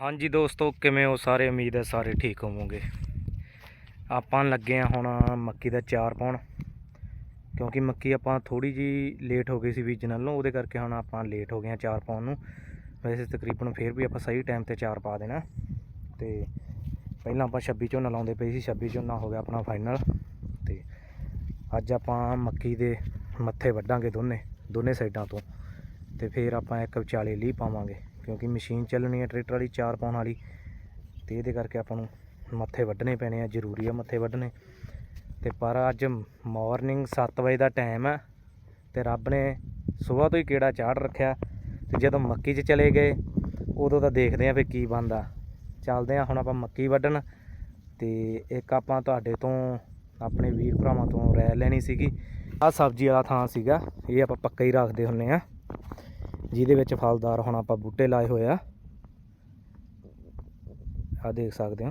ਹਾਂਜੀ ਦੋਸਤੋ, ਕਿਵੇਂ ਹੋ ਸਾਰੇ? ਉਮੀਦ ਹੈ ਸਾਰੇ ਠੀਕ ਹੋਵੋਗੇ। ਆਪਾਂ ਲੱਗੇ ਆ ਹੁਣ ਮੱਕੀ ਦਾ ਚਾਰ ਪਾਉਣ। ਕਿਉਂਕਿ ਮੱਕੀ ਆਪਾਂ ਥੋੜੀ ਜੀ ਲੇਟ ਹੋ ਗਈ ਸੀ ਬੀਜਣ ਨਾਲੋਂ, ਉਹਦੇ ਕਰਕੇ ਹੁਣ ਆਪਾਂ ਲੇਟ ਹੋ ਗਏ ਆ ਚਾਰ ਪਾਉਣ ਨੂੰ। ਵੈਸੇ ਤਕਰੀਬਨ ਫੇਰ ਵੀ ਆਪਾਂ ਸਹੀ ਟਾਈਮ ਤੇ ਚਾਰ ਪਾ ਦੇਣਾ। ਤੇ ਪਹਿਲਾਂ ਆਪਾਂ 26 ਝੋਨਾ ਲਾਉਂਦੇ ਪਏ ਸੀ 26 ਝੋਨਾ ਹੋ ਗਿਆ ਆਪਣਾ ਫਾਈਨਲ ਤੇ ਅੱਜ ਆਪਾਂ ਮੱਕੀ ਦੇ ਮੱਥੇ ਵੱਢਾਂਗੇ ਦੋਨੇ ਦੋਨੇ ਸਾਈਡਾਂ ਤੋਂ। ਤੇ ਫਿਰ ਆਪਾਂ ਇੱਕ ਵਿਚਾਲੇ ਲੀਹ ਪਾਵਾਂਗੇ। ਕਿਉਂਕਿ ਮਸ਼ੀਨ ਚੱਲਣੀ ਹੈ, ਟਰੈਕਟਰ ਵਾਲੀ, ਚਾਰ ਪਾਉਣ ਵਾਲੀ। ਤੇ ਇਹਦੇ ਕਰਕੇ ਆਪਾਂ ਨੂੰ ਮੱਥੇ ਵੱਢਣੇ ਪੈਣੇ ਆ, ਜ਼ਰੂਰੀ ਆ ਮੱਥੇ ਵੱਢਣੇ। ਤੇ ਪਰ ਅੱਜ ਮਾਰਨਿੰਗ 7 ਵਜੇ ਦਾ ਟਾਈਮ ਆ ਤੇ ਰੱਬ ਨੇ ਸਵੇਰ ਤੋਂ ਹੀ ਕਿਹੜਾ ਚਾੜ ਰੱਖਿਆ। ਤੇ ਜਦੋਂ ਮੱਕੀ 'ਚ ਚਲੇ ਗਏ, ਉਦੋਂ ਤਾਂ ਦੇਖਦੇ ਆ ਵੀ ਕੀ ਬਣਦਾ। ਚੱਲਦੇ ਆ, ਹੁਣ ਆਪਾਂ ਮੱਕੀ ਵੱਢਣ। ਤੇ ਇੱਕ ਆਪਾਂ ਤੁਹਾਡੇ ਤੋਂ, ਆਪਣੇ ਵੀਰ ਭਰਾਵਾਂ ਤੋਂ ਰਾਇ ਲੈਣੀ ਸੀਗੀ। ਆਹ ਸਬਜ਼ੀ ਵਾਲਾ ਥਾਂ ਸੀਗਾ, ਇਹ ਆਪਾਂ ਪੱਕਾ ਹੀ ਰੱਖਦੇ ਹੁੰਨੇ ਆ। ਜਿਹਦੇ ਵਿੱਚ ਫਲਦਾਰ ਹੁਣ ਆਪਾਂ ਬੂਟੇ ਲਾਏ ਹੋਏ ਆ। ਆ ਦੇਖ ਸਕਦੇ ਹੋ।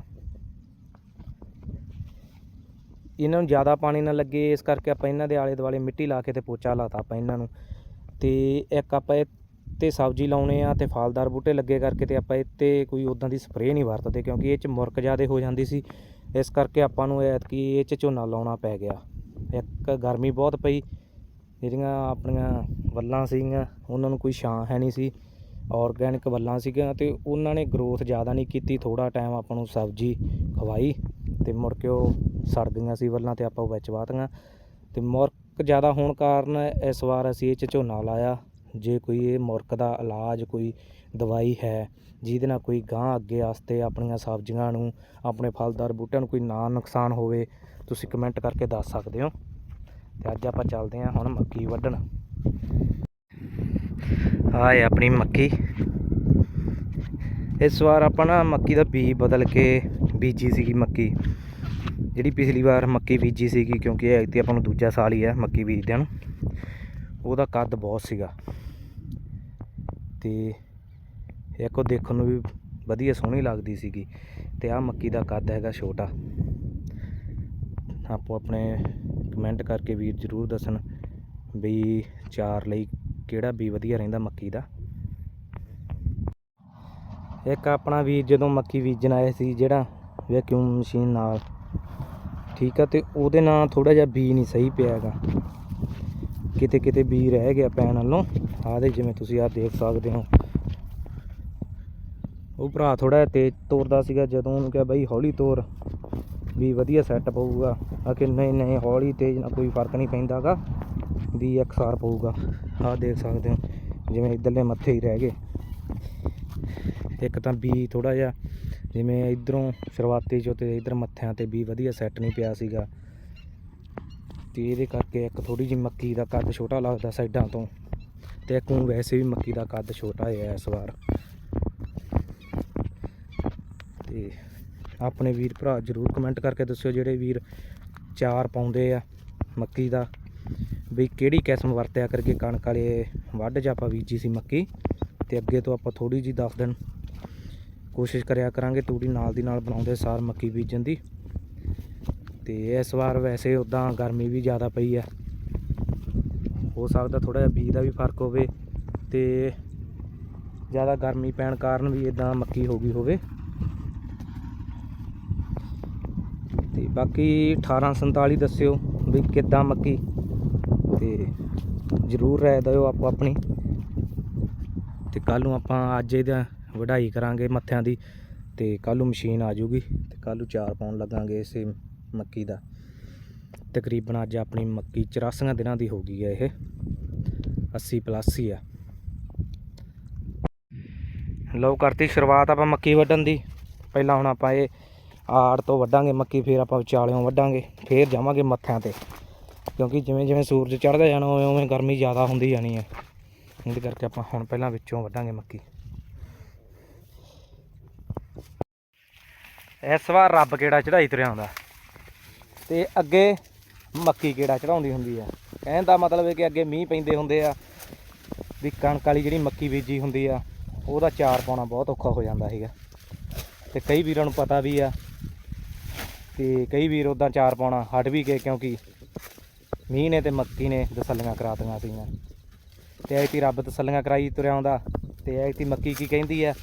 ਇਹਨਾਂ ਨੂੰ ਜ਼ਿਆਦਾ ਪਾਣੀ ਨਾ ਲੱਗੇ, ਇਸ ਕਰਕੇ ਆਪਾਂ ਇਹਨਾਂ ਦੇ ਆਲੇ ਦੁਆਲੇ ਮਿੱਟੀ ਲਾ ਕੇ ਤੇ ਪੋਚਾ ਲਾਤਾ ਆਪਾਂ ਇਹਨਾਂ ਨੂੰ। ਤੇ ਇੱਕ ਆਪਾਂ ਇਹ ਤੇ ਸਬਜ਼ੀ ਲਾਉਣੇ ਆ ਤੇ ਫਲਦਾਰ ਬੂਟੇ ਲੱਗੇ ਕਰਕੇ ਤੇ ਆਪਾਂ ਇੱਥੇ ਕੋਈ ਉਦਾਂ ਦੀ ਸਪਰੇਅ ਨਹੀਂ ਵਰਤਦੇ ਕਿਉਂਕਿ ਇਹ ਚ ਮੁਰਕ ਜ਼ਿਆਦੇ ਹੋ ਜਾਂਦੀ ਸੀ। ਇਸ ਕਰਕੇ ਆਪਾਂ ਨੂੰ ਐਤਕੀ ਇਹ ਚ ਝੋਨਾ ਲਾਉਣਾ ਪੈ ਗਿਆ। ਇੱਕ ਗਰਮੀ ਬਹੁਤ ਪਈ। ਜਿਹੜੀਆਂ ਆਪਣੀਆਂ ਵੱਲਾਂ ਸੀਗੀਆਂ, ਉਹਨਾਂ ਨੂੰ ਕੋਈ ਛਾਂ ਹੈ ਨਹੀਂ ਸੀ। ਔਰਗੈਨਿਕ ਵੱਲਾਂ ਸੀਗੀਆਂ ਤੇ ਉਹਨਾਂ ਨੇ ਗਰੋਥ ਜ਼ਿਆਦਾ ਨਹੀਂ ਕੀਤੀ ਥੋੜਾ ਟਾਈਮ ਆਪਾਂ ਨੂੰ ਸਬਜ਼ੀ ਖਵਾਈ ਤੇ ਮੁੜ ਕੇ ਉਹ ਸੜ ਗਈਆਂ ਸੀ ਵੱਲਾਂ ਤੇ ਆਪਾਂ ਉਹ ਵਿੱਚ ਵਾਤੀਆਂ ਤੇ ਮੁਰਕ ਜ਼ਿਆਦਾ ਹੋਣ ਕਾਰਨ ਇਸ ਵਾਰ ਅਸੀਂ ਇਹ 'ਚ ਝੋਨਾ ਲਾਇਆ। ਜੇ ਕੋਈ ਇਹ ਮੁਰਕ ਦਾ ਇਲਾਜ, ਕੋਈ ਦਵਾਈ ਹੈ, ਜਿਹਦੇ ਨਾਲ ਕੋਈ ਗਾਂ ਅੱਗੇ ਵਾਸਤੇ ਆਪਣੀਆਂ ਸਬਜ਼ੀਆਂ ਨੂੰ, ਆਪਣੇ ਫਲਦਾਰ ਬੂਟਿਆਂ ਨੂੰ ਕੋਈ ਨਾ ਨੁਕਸਾਨ ਹੋਵੇ, ਤੁਸੀਂ ਕਮੈਂਟ ਕਰਕੇ ਦੱਸ ਸਕਦੇ ਹੋ। ਤੇ ਅੱਜ ਆਪਾਂ ਚੱਲਦੇ ਹਾਂ ਹੁਣ ਮੱਕੀ ਵੱਢਣ। ਆਹ ਹੈ ਆਪਣੀ ਮੱਕੀ। ਇਸ ਵਾਰ ਆਪਾਂ ਨਾ ਮੱਕੀ ਦਾ ਬੀਜ ਬਦਲ ਕੇ ਬੀਜੀ ਸੀਗੀ ਮੱਕੀ। ਜਿਹੜੀ ਪਿਛਲੀ ਵਾਰ ਮੱਕੀ ਬੀਜੀ ਸੀਗੀ, ਕਿਉਂਕਿ ਇਹ ਤੇ ਆਪਾਂ ਨੂੰ ਦੂਜਾ ਸਾਲ ਹੀ ਹੈ ਮੱਕੀ ਬੀਜਦਿਆਂ ਨੂੰ। ਉਹਦਾ ਕੱਦ ਬਹੁਤ ਸੀਗਾ। ਤੇ ਇੱਕ ਉਹ ਦੇਖਣ ਨੂੰ ਵੀ ਵਧੀਆ ਸੋਹਣੀ ਲੱਗਦੀ ਸੀਗੀ। ਤੇ ਆਹ ਮੱਕੀ ਦਾ ਕੱਦ ਹੈਗਾ ਛੋਟਾ। ਆਪੋ ਆਪਣੇ ਕਮੈਂਟ ਕਰਕੇ ਵੀਰ ਜਰੂਰ ਦੱਸਣ ਬਈ ਚਾਰ ਲਈ ਕਿਹੜਾ ਬੀ ਵਧੀਆ ਰਹਿੰਦਾ ਮੱਕੀ ਦਾ। ਇੱਕ ਆਪਣਾ ਵੀਰ ਜਦੋਂ ਮੱਕੀ ਬੀਜਣ ਆਏ ਸੀ ਜਿਹੜਾ ਵੈਕਿਊਮ ਮਸ਼ੀਨ ਨਾਲ, ਠੀਕ ਆ, ਤੇ ਉਹਦੇ ਨਾਲ ਥੋੜਾ ਜਿਹਾ ਬੀ ਨਹੀਂ ਸਹੀ ਪਿਆ ਹੈਗਾ। ਕਿਤੇ ਕਿਤੇ ਬੀ ਰਹਿ ਗਿਆ ਪੈਣ ਵੱਲੋਂ। ਆਹ ਦੇ ਜਿਵੇਂ ਤੁਸੀਂ ਆਹ ਦੇਖ ਸਕਦੇ ਹੋ। ਉਹ ਭਰਾ ਥੋੜਾ ਜਿਹਾ ਤੇਜ਼ ਤੋਰਦਾ ਸੀਗਾ ਜਦੋਂ ਉਹਨੂੰ ਕਿਹਾ, ਬਾਈ ਹੌਲੀ ਤੋਰ। ਵੀ ਵਧੀਆ ਸੈੱਟ ਪਊਗਾ ਆ ਕਿ ਨਹੀਂ ਨਹੀਂ, ਹੌਲੀ ਤੇਜ਼ ਨਾਲ ਕੋਈ ਫ਼ਰਕ ਨਹੀਂ ਪੈਂਦਾਗਾ। ਵੀ ਇਕਸਾਰ ਪਊਗਾ। ਆਹ ਦੇਖ ਸਕਦੇ ਹੋ, ਜਿਵੇਂ ਇਧਰਲੇ ਮੱਥੇ ਹੀ ਰਹਿ ਗਏ। ਇੱਕ ਤਾਂ ਬੀ ਥੋੜਾ ਜਿਹਾ, ਜਿਵੇਂ ਇਧਰੋਂ ਸ਼ੁਰੂਆਤੀ ਚੋਂ ਤੇ ਇਧਰ ਮੱਥਿਆਂ ਤੇ ਵੀ ਵਧੀਆ ਸੈੱਟ ਨਹੀਂ ਪਿਆ ਸੀਗਾ। ਤੇ ਇਹਦੇ ਕਰਕੇ ਇੱਕ ਥੋੜੀ ਜਿਹੀ ਮੱਕੀ ਦਾ ਕੱਦ ਛੋਟਾ ਲੱਗਦਾ ਸਾਈਡਾਂ ਤੋਂ। ਤੇ ਇੱਕ ਵੈਸੇ ਵੀ ਮੱਕੀ ਦਾ ਕੱਦ ਛੋਟਾ ਹੈ ਇਸ ਵਾਰ। ਤੇ ਆਪਣੇ ਵੀਰ ਭਰਾ ਜਰੂਰ ਕਮੈਂਟ ਕਰਕੇ ਦੱਸਿਓ ਜਿਹੜੇ ਵੀਰ ਚਾਰ ਪਾਉਂਦੇ ਆ ਮੱਕੀ ਦਾ ਵੀ ਕਿਹੜੀ ਕਿਸਮ ਵਰਤਿਆ ਕਰਕੇ ਕਣਕ ਵਾਲੇ ਵੱਢ 'ਚ ਆਪਾਂ ਬੀਜੀ ਸੀ ਮੱਕੀ, ਤੇ ਅੱਗੇ ਤੋਂ ਆਪਾਂ ਥੋੜੀ ਜੀ ਦੱਸ ਦਿਨ ਕੋਸ਼ਿਸ਼ ਕਰਿਆ ਕਰਾਂਗੇ ਤੂੜੀ ਨਾਲ ਦੀ ਨਾਲ ਬਣਾਉਂਦੇ ਸਾਰ ਮੱਕੀ ਬੀਜਣ ਦੀ। ਤੇ ਇਸ ਵਾਰ ਵੈਸੇ ਉਦਾਂ ਗਰਮੀ ਵੀ ਜ਼ਿਆਦਾ ਪਈ ਆ। ਹੋ ਸਕਦਾ ਥੋੜਾ ਜਿਹਾ ਬੀਜ ਦਾ ਵੀ ਫ਼ਰਕ ਹੋਵੇ ਤੇ ਜ਼ਿਆਦਾ ਗਰਮੀ ਪੈਣ ਕਾਰਨ ਵੀ ਇਦਾਂ ਮੱਕੀ ਹੋ ਗਈ ਹੋਵੇ। ਤੇ ਬਾਕੀ 1847 ਦੱਸਿਓ ਵੀ ਕਿੱਦਾਂ ਮੱਕੀ। ਤੇ ਜਰੂਰ ਰਾਏ ਦਿਓ ਆਪੋ ਆਪਣੀ। ਤੇ ਕੱਲ ਨੂੰ ਆਪਾਂ ਅੱਜ ਇਹਦਾ ਵਢਾਈ ਕਰਾਂਗੇ ਮੱਥਿਆਂ ਦੀ। ਤੇ ਕੱਲ ਨੂੰ ਮਸ਼ੀਨ ਆ ਜੂਗੀ ਤੇ ਕੱਲ ਨੂੰ ਚਾਰ ਪਾਉਣ ਲੱਗਾਂਗੇ ਇਸੇ ਮੱਕੀ ਦਾ। ਤਕਰੀਬਨ ਅੱਜ ਆਪਣੀ ਮੱਕੀ 84 ਦਿਨਾਂ ਦੀ ਹੋ ਗਈ ਹੈ ਇਹ। 80 ਪਲੱਸ ਹੀ ਆ। ਲਓ ਕਰਤੀ ਸ਼ੁਰੂਆਤ ਆਪਾਂ ਮੱਕੀ ਵੱਢਣ ਦੀ। ਪਹਿਲਾਂ ਹੁਣ ਆਪਾਂ ਇਹ ਆੜ ਤੋਂ ਵੱਢਾਂਗੇ ਮੱਕੀ, ਫਿਰ ਆਪਾਂ ਵਿਚਾਲਿਓਂ ਵੱਢਾਂਗੇ, ਫਿਰ ਜਾਵਾਂਗੇ ਮੱਥਿਆਂ ਤੇ। ਕਿਉਂਕਿ ਜਿਵੇਂ ਜਿਵੇਂ ਸੂਰਜ ਚੜ੍ਹਦਾ ਜਾਣਾ, ਉਵੇਂ ਉਵੇਂ ਗਰਮੀ ਜ਼ਿਆਦਾ ਹੁੰਦੀ ਜਾਣੀ ਹੈ। ਇਹਦੇ ਕਰਕੇ ਆਪਾਂ ਹੁਣ ਪਹਿਲਾਂ ਵਿੱਚੋਂ ਵੱਢਾਂਗੇ ਮੱਕੀ। ਇਸ ਵਾਰ ਰੱਬ ਕਿਹੜਾ ਚੜਾਈ ਤੁਰਿਆ ਆਉਂਦਾ ਤੇ ਅੱਗੇ ਮੱਕੀ ਕਿਹੜਾ ਚੜਾਉਂਦੀ ਹੁੰਦੀ ਆ? ਕਹਿਣ ਦਾ ਮਤਲਬ ਹੈ ਕਿ ਅੱਗੇ ਮੀਂਹ ਪੈਂਦੇ ਹੁੰਦੇ ਆ, ਵੀ ਕਣਕ ਵਾਲੀ ਜਿਹੜੀ ਮੱਕੀ ਬੀਜੀ ਹੁੰਦੀ ਆ, ਉਹਦਾ ਚਾਰ ਪਾਉਣਾ ਬਹੁਤ ਔਖਾ ਹੋ ਜਾਂਦਾ ਸੀਗਾ। ਤੇ ਕਈ ਵੀਰਾਂ ਨੂੰ ਪਤਾ ਵੀ ਆ ਤੇ ਕਈ ਵੀਰ ਉਦਾਂ ਚਾਰ ਪਾਉਣਾ ਹਟ ਵੀ ਗਏ ਕਿਉਂਕਿ ਮੀਂਹ ਨੇ ਤੇ ਮੱਕੀ ਨੇ ਤਸੱਲੀਆਂ ਕਰਾਤੀਆਂ ਸੀਗੀਆਂ। ਤੇ ਐਤੀ ਰੱਬ ਤਸੱਲੀਆਂ ਕਰਾਈ ਤੁਰਿਆ ਆਉਂਦਾ ਤੇ ਐਤੀ ਮੱਕੀ ਕੀ ਕਹਿੰਦੀ ਆ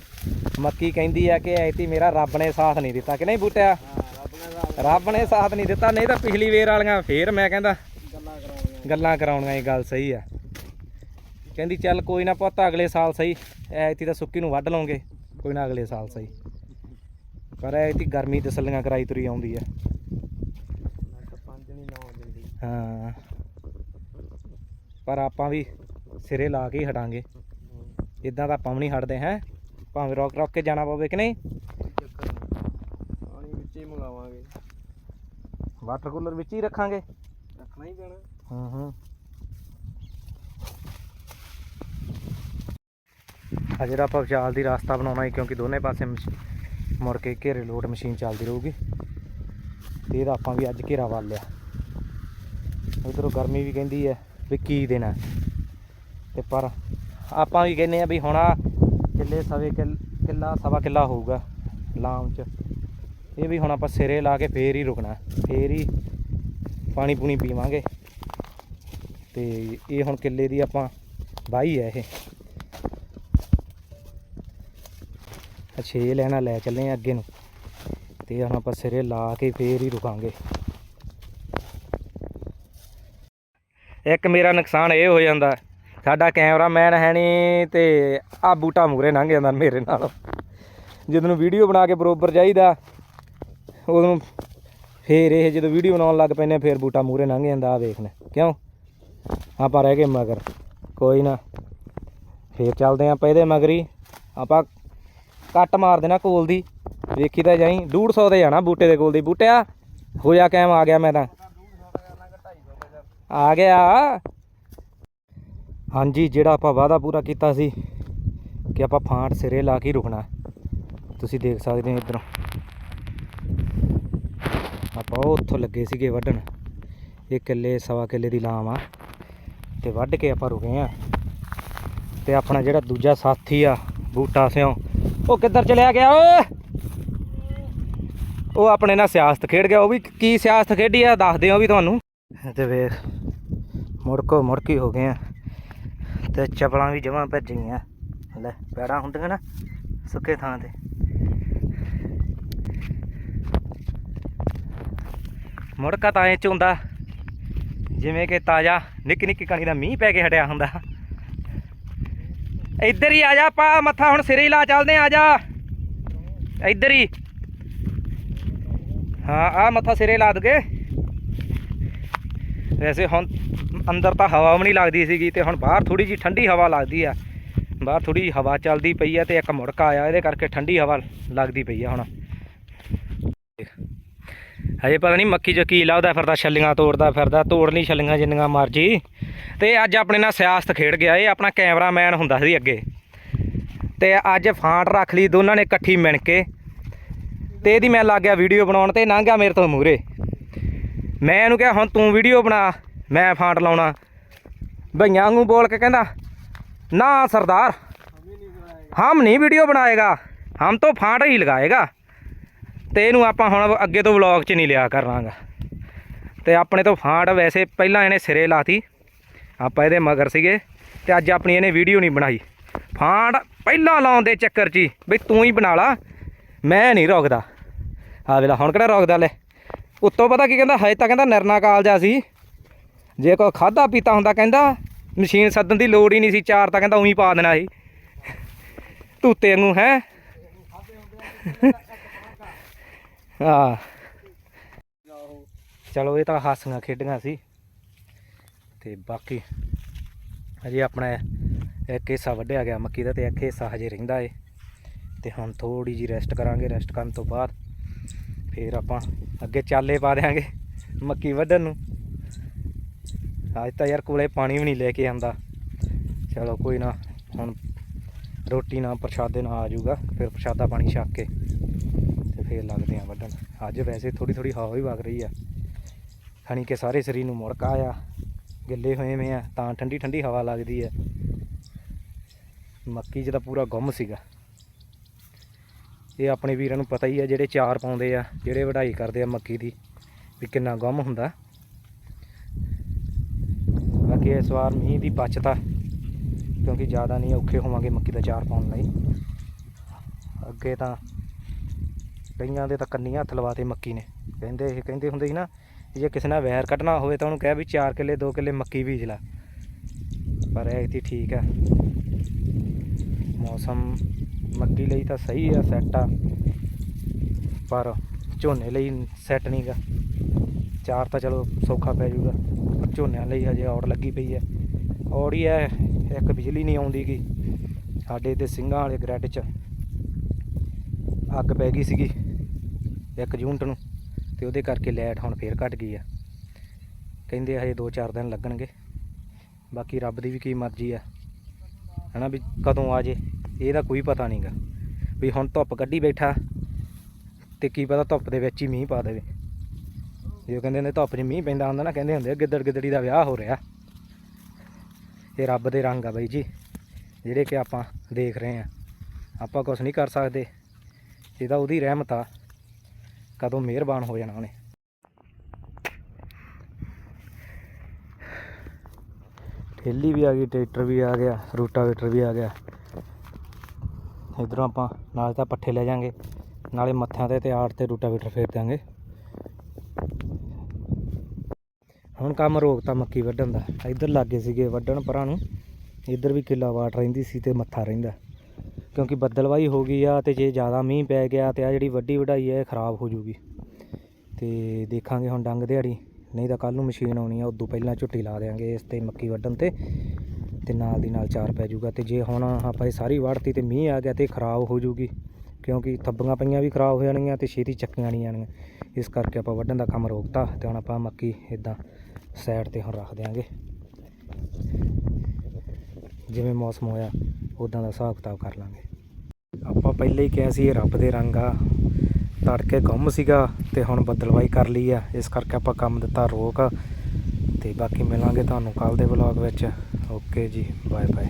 ਮੱਕੀ ਕਹਿੰਦੀ ਆ ਕਿ ਐਤੀ ਮੇਰਾ ਰੱਬ ਨੇ ਸਾਥ ਨਹੀਂ ਦਿੱਤਾ ਕਿ ਨਹੀਂ ਬੂਟਿਆ? ਰੱਬ ਨੇ ਸਾਥ ਨਹੀਂ ਦਿੱਤਾ, ਨਹੀਂ ਤਾਂ ਪਿਛਲੀ ਵੇਰ ਵਾਲੀਆਂ ਫੇਰ ਮੈਂ ਕਹਿੰਦਾ ਗੱਲਾਂ ਕਰਾਉਣੀਆਂ ਗੱਲਾਂ ਕਰਾਉਣੀਆਂ ਇਹ ਗੱਲ ਸਹੀ ਆ ਕਹਿੰਦੀ ਚੱਲ ਕੋਈ ਨਾ ਪੁੱਤ, ਅਗਲੇ ਸਾਲ ਸਹੀ ਐਤੀ ਤਾਂ ਸੁੱਕੀ ਨੂੰ ਵੱਢ ਲਵਾਂਗੇ, ਕੋਈ ਨਾ ਅਗਲੇ ਸਾਲ ਸਹੀ। ਪਰ ਐਤੀ ਗਰਮੀ ਤਸੱਲੀਆਂ ਕਰਾਈ ਤੁਰੀ ਆਉਂਦੀ ਤਾਂ ਹਾਂ। ਪਰ ਆਪਾਂ ਵੀ ਸਿਰੇ ਲਾ ਕੇ ਹੀ ਹਟਾਂਗੇ। ਇਦਾਂ ਤਾਂ ਆਪਾਂ ਵੀ ਨਹੀਂ ਹਟਦੇ ਹੈ? ਭਾਵੇਂ ਰੋਕ ਰੋਕ ਕੇ ਜਾਣਾ ਪਵੇ ਕਿ ਨਹੀਂ। ਪਾਣੀ ਵਿੱਚ ਹੀ ਮੰਗਾਵਾਂਗੇ। ਵਾਟਰ ਕੂਲਰ ਵਿੱਚ ਹੀ ਰੱਖਾਂਗੇ। ਰੱਖਣਾ ਹੀ ਪੈਣਾ। ਹਾਂ ਹਾਂ। ਆ ਜਿਹੜਾ ਆਪਾਂ ਵਿਚਾਲ ਦੀ ਰਾਸਤਾ ਬਣਾਉਣਾ ਹੈ ਕਿਉਂਕਿ ਦੋਨੇ ਪਾਸੇ ਮੁੜ ਕੇ ਘੇਰੇ ਲੋਟ ਮਸ਼ੀਨ ਚੱਲਦੀ ਰਹੂਗੀ ਤੇ ਇਹਦਾ ਆਪਾਂ ਵੀ ਅੱਜ ਘੇਰਾ ਵੱਲ ਲਿਆ। ਉਧਰੋਂ ਗਰਮੀ ਵੀ ਕਹਿੰਦੀ ਹੈ ਵੀ ਕੀ ਦੇਣਾ ਤੇ ਪਰ ਆਪਾਂ ਵੀ ਕਹਿੰਦੇ ਆ ਵੀ ਹੁਣ ਆ ਕਿੱਲੇ ਸਵੇ ਕਿੱਲ- ਕਿੱਲਾ ਸਵਾ ਕਿੱਲਾ ਹੋਊਗਾ ਲਾਮ ਚ। ਇਹ ਵੀ ਹੁਣ ਆਪਾਂ ਸਿਰੇ ਲਾ ਕੇ ਫੇਰ ਹੀ ਰੁਕਣਾ, ਫੇਰ ਹੀ ਪਾਣੀ ਪੂਣੀ ਪੀਵਾਂਗੇ। ਤੇ ਇਹ ਹੁਣ ਕਿੱਲੇ ਦੀ ਆਪਾਂ ਵਾਹੀ ਹੈ ਇਹ। ਛੇ ਲੈਣਾ ਲੈ ਚੱਲੇ ਆ ਅੱਗੇ ਨੂੰ। ਤੇ ਹੁਣ ਆਪਾਂ ਸਿਰੇ ਲਾ ਕੇ ਫੇਰ ਹੀ ਰੁਕਾਂਗੇ। ਇੱਕ ਮੇਰਾ ਨੁਕਸਾਨ ਇਹ ਹੋ ਜਾਂਦਾ, ਸਾਡਾ ਕੈਮਰਾਮੈਨ ਹੈ ਨਹੀਂ ਤੇ ਆ ਬੂਟਾ ਮੂਰੇ ਲੰਘ ਜਾਂਦਾ ਮੇਰੇ ਨਾਲ। ਜਦੋਂ ਨੂੰ ਵੀਡੀਓ ਬਣਾ ਕੇ ਬਰੋਬਰ ਚਾਹੀਦਾ ਉਦੋਂ ਫੇਰ ਇਹ ਜਦੋਂ ਵੀਡੀਓ ਬਣਾਉਣ ਲੱਗ ਪੈਨੇ ਫੇਰ ਬੂਟਾ ਮੂਰੇ ਲੰਘ ਜਾਂਦਾ ਆ ਵੇਖਣਾ। ਕਿਉਂ? ਆਪਾਂ ਰਹਿ ਗਏ ਮਗਰ, ਕੋਈ ਨਾ। ਫੇਰ ਚੱਲਦੇ ਆਪਾਂ ਇਹਦੇ ਮਗਰੀ ਆਪਾਂ ਕੱਟ ਮਾਰ ਦੇਣਾ ਕੋਲ ਦੀ। ਵੇਖੀ ਤਾਂ ਜਾਈ 150 ਦੇ ਜਾਣਾ ਬੂਟੇ ਦੇ ਕੋਲ ਦੀ। ਬੂਟਿਆ ਹੋਇਆ ਕੈਮ ਆ ਗਿਆ ਮੈਂ ਤਾਂ। ਆ ਗਿਆ। ਹਾਂਜੀ, ਜਿਹੜਾ ਆਪਾਂ ਵਾਅਦਾ ਪੂਰਾ ਕੀਤਾ ਸੀ ਕਿ ਆਪਾਂ ਫਾਂਟ ਸਿਰੇ ਲਾ ਕੇ ਰੁਕਣਾ। ਤੁਸੀਂ ਦੇਖ ਸਕਦੇ ਹੋ ਇੱਧਰੋਂ। ਆਪਾਂ ਉਹ ਉੱਥੋਂ ਲੱਗੇ ਸੀਗੇ ਵੱਢਣ। ਇਹ ਕਿੱਲੇ, ਸਵਾ ਕਿੱਲੇ ਦੀ ਲਾਮ ਆ। ਤੇ ਵੱਢ ਕੇ ਆਪਾਂ ਰੁਕੇ ਆ। ਤੇ ਆਪਣਾ ਜਿਹੜਾ ਦੂਜਾ ਸਾਥੀ ਆ, ਬੂਟਾ ਸਿਓ ਉਹ ਕਿੱਧਰ ਚਲਿਆ ਗਿਆ ਓਏ? ਉਹ ਆਪਣੇ ਨਾਲ ਸਿਆਸਤ ਖੇਡ ਗਿਆ, ਉਹ ਵੀ ਕੀ ਸਿਆਸਤ ਖੇਡੀ ਆ, ਦੱਸਦੇ ਹਾਂ ਵੀ ਤੁਹਾਨੂੰ। ਤੇ ਵੇਖ ਮੁੜਕੋ ਮੁੜਕੀ ਹੋ ਗਏ ਆ। ਤੇ ਚਪਲਾਂ ਵੀ ਜਮਾਂ ਭੱਜ ਗਈਆਂ ਲੈ, ਪੈੜਾਂ ਹੁੰਦੀਆਂ ਨਾ, ਸੁੱਕੇ ਥਾਂ ਤੇ। ਮੁੜਕਾ ਤਾਂ ਐ ਚ ਹੁੰਦਾ ਜਿਵੇਂ ਕਿ ਤਾਜ਼ਾ ਨਿੱਕੀ ਨਿੱਕੀ ਕਣੀ ਦਾ ਮੀਂਹ ਪੈ ਕੇ ਹਟਿਆ ਹੁੰਦਾ। ਇੱਧਰ ਹੀ ਆ ਜਾ, ਪਾ ਮੱਥਾ ਹੁਣ ਸਿਰੇ ਹੀ ਲਾ, ਚੱਲਦੇ ਆ ਜਾ। ਇੱਧਰ ਹੀ। ਹਾਂ, ਆ ਮੱਥਾ ਸਿਰੇ ਲਾ ਦਗੇ। ਵੈਸੇ ਹੁਣ ਅੰਦਰ ਤਾਂ ਹਵਾ ਵੀ ਨਹੀਂ ਲੱਗਦੀ ਸੀਗੀ ਤੇ ਹੁਣ ਬਾਹਰ ਥੋੜੀ ਜੀ ਠੰਡੀ ਹਵਾ ਲੱਗਦੀ ਆ। ਬਾਹਰ ਥੋੜੀ ਹਵਾ ਚੱਲਦੀ ਪਈ ਆ ਤੇ ਇੱਕ ਮੁੜਕਾ ਆਇਆ, ਇਹਦੇ ਕਰਕੇ ਠੰਡੀ ਹਵਾ ਲੱਗਦੀ ਪਈ ਆ ਹੁਣ। ਹਜੇ ਪਤਾ ਨਹੀਂ ਮੱਕੀ ਚ ਕੀ ਲਾਉਦਾ ਫਿਰਦਾ, ਛੱਲੀਆਂ ਤੋੜਦਾ ਫਿਰਦਾ, ਤੋੜ ਨਹੀਂ ਛੱਲੀਆਂ ਜਿੰਨੀਆਂ ਮਰਜ਼ੀ। ਤੇ ਅੱਜ ਆਪਣੇ ਨਾਲ ਸਿਆਸਤ ਖੇਡ ਗਿਆ ਇਹ, ਆਪਣਾ ਕੈਮਰਾਮੈਨ ਹੁੰਦਾ ਸੀ ਅੱਗੇ। ਤੇ ਅੱਜ ਫਾਂਟ ਰੱਖ ਲਈ, ਦੋਨਾਂ ਨੇ ਇਕੱਠੀ ਮਿਣ ਕੇ। ਤੇ ਇਹਦੀ ਮੈਂ ਲੱਗ ਗਿਆ ਵੀਡੀਓ ਬਣਾਉਣ ਤੇ ਲੰਘ ਗਿਆ ਮੇਰੇ ਤੋਂ ਮੂਰੇ ਮੈਂ ਇਹਨੂੰ ਕਿਹਾ, ਹੁਣ ਤੂੰ ਵੀਡੀਓ ਬਣਾ, ਮੈਂ ਫਾਂਟ ਲਾਉਣਾ। ਭਈਆਂ ਵਾਂਗੂ ਬੋਲ ਕੇ ਕਹਿੰਦਾ, ਨਾ ਸਰਦਾਰ, ਹਮ ਨਹੀਂ ਵੀਡੀਓ ਬਣਾਏਗਾ, ਹਮ ਤਾਂ ਫਾਂਟ ਹੀ ਲਗਾਏਗਾ। ਤੇ ਇਹਨੂੰ ਆਪਾਂ ਹੁਣ ਅੱਗੇ ਤੋਂ ਵਲੌਗ 'ਚ ਨਹੀਂ ਲਿਆ ਕਰਾਂਗਾ। ਤੇ ਆਪਣੇ ਤੋਂ ਫਾਂਟ ਵੈਸੇ ਪਹਿਲਾਂ ਇਹਨੇ ਸਿਰੇ ਲਾਤੀ। ਆਪਾਂ ਇਹਦੇ ਮਗਰ ਸੀਗੇ ਤੇ ਅੱਜ ਆਪਣੀ ਇਹਨੇ ਵੀਡੀਓ ਨਹੀਂ ਬਣਾਈ। ਫਾਂਟ ਪਹਿਲਾਂ ਲਾਉਣ ਦੇ ਚੱਕਰ 'ਚ ਹੀ ਬਈ ਤੂੰ ਹੀ ਬਣਾ ਲਾ, ਮੈਂ ਨਹੀਂ ਰੋਕਦਾ। ਆ ਵੇਲਾ ਹੁਣ ਕਿਹੜਾ ਰੋਕਦਾ ਲੈ। ਉੱਤੋਂ ਪਤਾ ਕੀ ਕਹਿੰਦਾ, ਹਜੇ ਤਾਂ ਕਹਿੰਦਾ ਨਰਨਾ ਕਾਲਜਾ ਸੀ। ਜੇ ਕੋਈ ਖਾਦਾ ਪੀਤਾ ਹੁੰਦਾ ਕਹਿੰਦਾ, ਮਸ਼ੀਨ ਸੱਦਣ ਦੀ ਲੋੜ ਹੀ ਨਹੀਂ ਸੀ, ਚਾਰ ਤਾਂ ਕਹਿੰਦਾ ਉਹੀ ਪਾ ਦੇਣਾ ਸੀ। ਤੂਤੇ ਨੂੰ ਹੈ? ਆ ਚਲੋ, ਇਹ ਤਾਂ ਹਾਸੀਆਂ ਖੇਡੀਆਂ ਸੀ। ਤੇ ਬਾਕੀ ਅਜੇ ਆਪਣਾ ਇੱਕ ਹਿੱਸਾ ਵੱਢਿਆ ਗਿਆ ਮੱਕੀ ਦਾ ਤੇ ਇੱਕ ਹਿੱਸਾ ਹਜੇ ਰਹਿੰਦਾ ਏ। ਤੇ ਹੁਣ ਥੋੜੀ ਜੀ ਰੈਸਟ ਕਰਾਂਗੇ ਰੈਸਟ ਕਰਨ ਤੋਂ ਬਾਅਦ ਫੇਰ ਆਪਾਂ ਅੱਗੇ ਚਾਲੇ ਪਾ ਦਿਆਂਗੇ ਮੱਕੀ ਵੱਢਣ ਨੂੰ। ਅੱਜ ਤਾਂ ਯਾਰ ਕੋਲੇ ਪਾਣੀ ਵੀ ਨਹੀਂ ਲੈ ਕੇ ਆਂਦਾ। ਚਲੋ, ਕੋਈ ਨਾ, ਹੁਣ ਰੋਟੀ ਨਾਲ ਪ੍ਰਸ਼ਾਦੇ ਨਾਲ ਆ ਜਾਊਗਾ, ਫਿਰ ਪ੍ਰਸ਼ਾਦਾ ਪਾਣੀ ਛੱਕ ਕੇ। ਫੇਰ ਲੱਗਦੇ ਆ ਵੱਢਣ। ਅੱਜ ਵੈਸੇ ਥੋੜੀ ਥੋੜੀ ਹਵਾ ਵੀ ਵਗ ਰਹੀ ਆ। ਖਣੀ ਕੇ ਸਾਰੇ ਸਰੀਰ ਨੂੰ ਮੁੜਕਾ ਆ ਗਿੱਲੇ ਹੋਏ ਵੇ ਆ, ਤਾਂ ਠੰਡੀ ਠੰਡੀ ਹਵਾ ਲੱਗਦੀ ਆ। ਮੱਕੀ 'ਚ ਤਾਂ ਪੂਰਾ ਗੁੰਮ ਸੀਗਾ। ਇਹ ਆਪਣੇ ਵੀਰਾਂ ਨੂੰ ਪਤਾ ਹੀ ਆ ਜਿਹੜੇ ਚਾਰ ਪਾਉਂਦੇ ਆ, ਜਿਹੜੇ ਵਢਾਈ ਕਰਦੇ ਆ ਮੱਕੀ ਦੀ, ਵੀ ਕਿੰਨਾ ਗੁੰਮ ਹੁੰਦਾ। ਬਾਕੀ ਇਸ ਵਾਰ ਮੀਂਹ ਦੀ ਬਚਤਾ ਕਿਉਂਕਿ ਜ਼ਿਆਦਾ ਨਹੀਂ ਔਖੇ ਹੋਵਾਂਗੇ ਮੱਕੀ ਦਾ ਚਾਰ ਪਾਉਣ ਲਈ। ਅੱਗੇ ਤਾਂ ਕਈਆਂ ਦੇ ਤਾਂ ਕੰਨੀ ਹੱਥ ਲਵਾਤੇ ਮੱਕੀ ਨੇ। ਕਹਿੰਦੇ ਇਹ ਕਹਿੰਦੇ ਹੁੰਦੇ ਸੀ ਨਾ, ਜੇ ਕਿਸੇ ਨਾਲ ਵੈਰ ਕੱਢਣਾ ਹੋਵੇ ਤਾਂ ਉਹਨੂੰ ਕਹਿ ਵੀ 4 ਕਿੱਲੇ 2 ਕਿੱਲੇ ਮੱਕੀ ਬੀਜ ਲੈ। ਪਰ ਇਹ ਤੇ ਠੀਕ ਆ। ਮੌਸਮ ਮੱਕੀ ਲਈ ਤਾਂ ਸਹੀ ਆ ਸੈੱਟ ਆ। ਪਰ ਝੋਨੇ ਲਈ ਸੈੱਟ ਨਹੀਂਗਾ ਚਾਰ ਤਾਂ ਚਲੋ ਸੌਖਾ ਪੈ ਜਾਊਗਾ। ਪਰ ਝੋਨਿਆਂ ਲਈ ਹਜੇ ਔੜ ਲੱਗੀ ਪਈ ਹੈ। ਔੜ ਹੀ ਹੈ, ਇੱਕ ਬਿਜਲੀ ਨਹੀਂ ਆਉਂਦੀ ਗੀ। ਸਾਡੇ ਤੇ ਸਿੰਘਾਂ ਵਾਲੇ ਗ੍ਰੈਡ 'ਚ ਅੱਗ ਪੈ ਗਈ ਸੀਗੀ। 1 ਯੂਨਿਟ ਨੂੰ ਤੇ ਉਹਦੇ ਕਰਕੇ ਲਾਈਟ ਹੁਣ ਫੇਰ ਘਟ ਗਈ ਆ। ਕਹਿੰਦੇ ਹਜੇ 2-4 ਦਿਨ ਲੱਗਣਗੇ। ਬਾਕੀ ਰੱਬ ਦੀ ਵੀ ਕੀ ਮਰਜ਼ੀ ਆ। ਹਨਾ ਵੀ ਕਦੋਂ ਆ ਜੇ, ਇਹਦਾ ਕੋਈ ਪਤਾ ਨਹੀਂਗਾ ਵੀ ਹੁਣ ਧੁੱਪ ਕੱਢੀ ਬੈਠਾ ਤੇ ਕੀ ਪਤਾ ਧੁੱਪ ਦੇ ਵਿੱਚ ਹੀ ਮੀਂਹ ਪਾ ਦੇਵੇ। ਜੇ ਕਹਿੰਦੇ ਨੇ ਧੁੱਪ 'ਚ ਮੀਂਹ ਪੈਂਦਾ ਹੁੰਦਾ ਨਾ, ਕਹਿੰਦੇ ਹੁੰਦੇ ਗਿੱਦੜ ਗਿੱਦੜੀ ਦਾ ਵਿਆਹ ਹੋ ਰਿਹਾ। ਇਹ ਰੱਬ ਦੇ ਰੰਗ ਆ ਬਾਈ ਜੀ, ਜਿਹੜੇ ਕਿ ਆਪਾਂ ਦੇਖ ਰਹੇ ਆ। ਆਪਾਂ ਕੁਝ ਨਹੀਂ ਕਰ ਸਕਦੇ। ਇਹਦਾ ਉਹਦੀ ਰਹਿਮਤ ਆ। ਕਦੋਂ ਮਿਹਰਬਾਨ ਹੋ ਜਾਣਾ ਉਹਨੇ। ਠੇਲੀ ਵੀ ਆ ਗਈ, ਟਰੈਕਟਰ ਵੀ ਆ ਗਿਆ, ਰੂਟਾਵੇਟਰ ਵੀ ਆ ਗਿਆ। ਇਧਰੋਂ ਆਪਾਂ ਨਾਲ ਤਾਂ ਪੱਠੇ ਲੈ ਜਾਾਂਗੇ, ਨਾਲੇ ਮੱਥਿਆਂ ਤੇ ਤੇ ਆੜ ਤੇ ਰੂਟਾਵੇਟਰ ਫੇਰ ਦਿਆਂਗੇ। ਹੁਣ ਕੰਮ ਰੋਕਤਾ ਮੱਕੀ ਵੱਢਣ ਦਾ, ਇੱਧਰ ਲੱਗੇ ਸੀਗੇ ਵੱਢਣ ਪਰਾਂ ਨੂੰ, ਇੱਧਰ ਵੀ ਕਿੱਲਾ ਵਾਟ ਰਹਿੰਦੀ ਸੀ ਤੇ ਮੱਥਾ ਰਹਿੰਦਾ। ਕਿਉਂਕਿ ਬੱਦਲਵਾਈ ਹੋ ਗਈ ਆ ਤੇ ਜੇ ਜ਼ਿਆਦਾ ਮੀਂਹ ਪੈ ਗਿਆ ਤੇ ਆ ਜਿਹੜੀ ਵੱਡੀ ਵਢਾਈ ਹੈ ਇਹ ਖਰਾਬ ਹੋ ਜੂਗੀ। ਤੇ ਦੇਖਾਂਗੇ ਹੁਣ ਡੰਗ ਦਿਹਾੜੀ, ਨਹੀਂ ਤਾਂ ਕੱਲ ਨੂੰ ਮਸ਼ੀਨ ਆਉਣੀ ਆ, ਉਦੋਂ ਪਹਿਲਾਂ ਝੁੱਟੀ ਲਾ ਦੇਾਂਗੇ ਇਸ ਤੇ ਮੱਕੀ ਵੱਢਣ ਤੇ ਤੇ ਨਾਲ ਦੀ ਨਾਲ ਚਾਰ ਪੈ ਜੂਗਾ। ਤੇ ਜੇ ਹੁਣ ਆਪਾਂ ਇਹ ਸਾਰੀ ਵੜਤੀ ਤੇ ਮੀਂਹ ਆ ਗਿਆ ਤੇ ਇਹ ਖਰਾਬ ਹੋ ਜੂਗੀ, ਕਿਉਂਕਿ ਥੱਬੀਆਂ ਪਈਆਂ ਵੀ ਖਰਾਬ ਹੋ ਜਾਣਗੀਆਂ ਤੇ ਛੇਤੀ ਚੱਕੀਆਂ ਨਹੀਂ ਜਾਣਗੀਆਂ। ਇਸ ਕਰਕੇ ਆਪਾਂ ਵੱਢਣ ਦਾ ਕੰਮ ਰੋਕਤਾ ਤੇ ਹੁਣ ਆਪਾਂ ਮੱਕੀ ਇਦਾਂ ਸਾਈਡ ਤੇ ਹੁਣ ਰੱਖ ਦਿਆਂਗੇ। ਜਿਵੇਂ ਮੌਸਮ ਹੋਇਆ। ਉਦਾਂ ਦਾ ਹਿਸਾਬ ਕਿਤਾਬ ਕਰ ਲਾਂਗੇ। ਆਪਾਂ ਪਹਿਲੇ ਹੀ ਕਿਹਾ ਸੀ ਇਹ ਰੱਬ ਦੇ ਰੰਗ ਆ। ਤੜਕੇ ਗੁੰਮ ਸੀਗਾ ਤੇ ਹੁਣ ਬੱਦਲਵਾਈ ਕਰ ਲਈ ਆ। ਇਸ ਕਰਕੇ ਆਪਾਂ ਕੰਮ ਦਿੱਤਾ ਰੋਕ। ਤੇ ਬਾਕੀ ਮਿਲਾਂਗੇ ਤੁਹਾਨੂੰ ਕੱਲ ਦੇ ਵਲੌਗ ਵਿੱਚ। ਓਕੇ ਜੀ ਬਾਏ ਬਾਏ